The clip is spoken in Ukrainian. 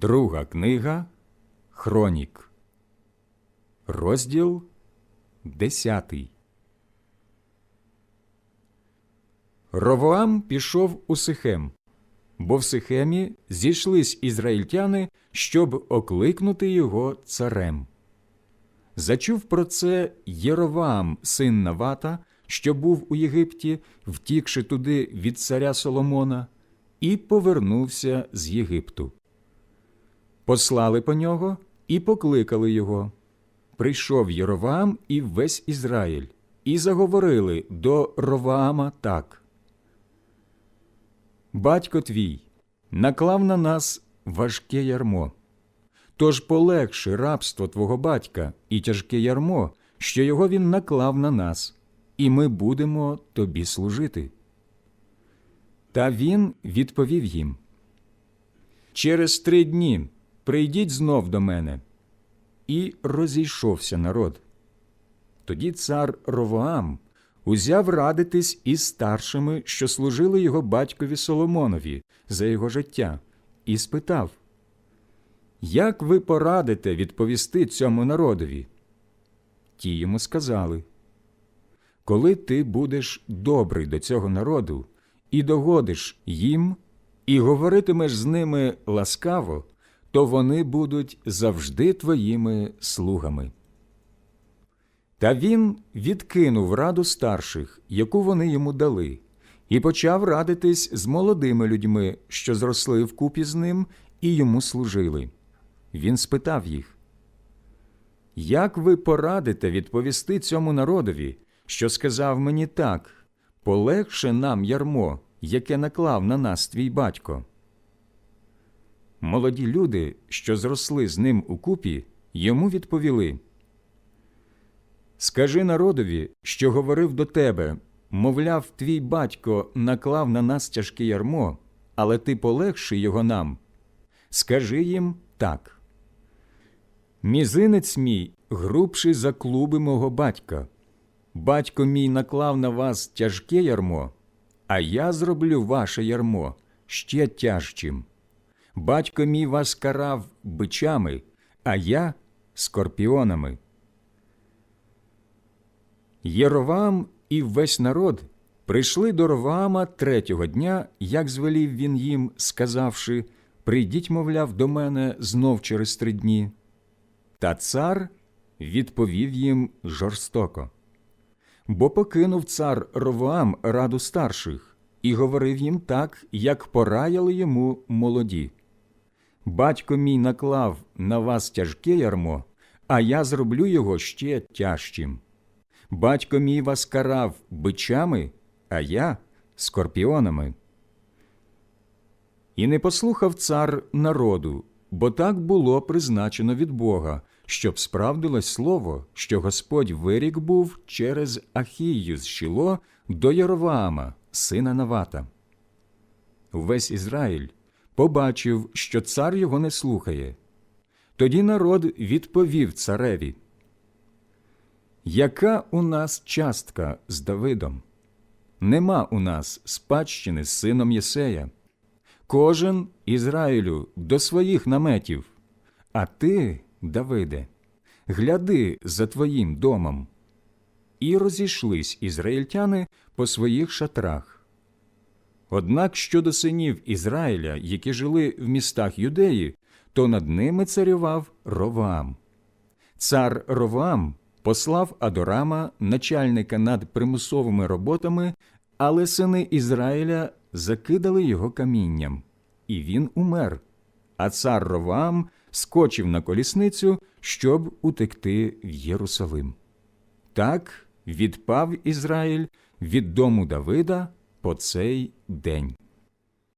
Друга книга Хронік, розділ десятий. Ровоам пішов у Сихем, бо в Сихемі зійшлись ізраїльтяни, щоб окликнути його царем. Зачув про це Єроваам, син Навата, що був у Єгипті, втікши туди від царя Соломона, і повернувся з Єгипту. Послали по нього і покликали його. Прийшов Єроваам і весь Ізраїль, і заговорили до Роваама так. Батько твій наклав на нас важке ярмо. Тож полегши рабство твого батька і тяжке ярмо, що його він наклав на нас, і ми будемо тобі служити. Та він відповів їм Через три дні прийдіть знов до мене. І розійшовся народ. Тоді цар Ровоам узяв радитись із старшими, що служили його батькові Соломонові за його життя, і спитав Як ви порадите відповісти цьому народові? Ті йому сказали Коли ти будеш добрий до цього народу і догодиш їм, і говоритимеш з ними ласкаво, то вони будуть завжди твоїми слугами. Та він відкинув раду старших, яку вони йому дали, і почав радитись з молодими людьми, що зросли вкупі з ним і йому служили. Він спитав їх, Як ви порадите відповісти цьому народові, що сказав мені так полегше нам ярмо, яке наклав на нас твій батько? Молоді люди, що зросли з ним у купі, йому відповіли Скажи народові, що говорив до тебе, мовляв, твій батько наклав на нас тяжке ярмо, але ти полегши його нам. Скажи їм так. Мізинець мій грубший за клуби мого батька. Батько мій наклав на вас тяжке ярмо, а я зроблю ваше ярмо ще тяжчим. Батько мій вас карав бичами, а я скорпіонами. Єровам і весь народ прийшли до Роваама третього дня, як звелів він їм, сказавши Прийдіть, мовляв, до мене знов через три дні. Та цар відповів їм жорстоко. Бо покинув цар Ровоам раду старших і говорив їм так, як пораяли йому молоді. Батько мій наклав на вас тяжке ярмо, а я зроблю його ще тяжчим. Батько мій вас карав бичами, а я скорпіонами. І не послухав цар народу, бо так було призначено від Бога, щоб справдилось слово, що Господь вирік був через Ахію з Шіло до Єроваама, сина Навата. Весь Ізраїль побачив, що цар його не слухає. Тоді народ відповів цареві Яка у нас частка з Давидом? Нема у нас спадщини з сином Єсея. Кожен Ізраїлю до своїх наметів. А ти, Давиде, гляди за твоїм домом. І розійшлись ізраїльтяни по своїх шатрах. Однак щодо синів Ізраїля, які жили в містах Юдеї, то над ними царював Роваам. Цар Роваам послав Адорама, начальника над примусовими роботами, але сини Ізраїля закидали його камінням, і він умер. А цар Роваам скочив на колісницю, щоб утекти в Єрусалим. Так відпав Ізраїль від дому Давида по цей день.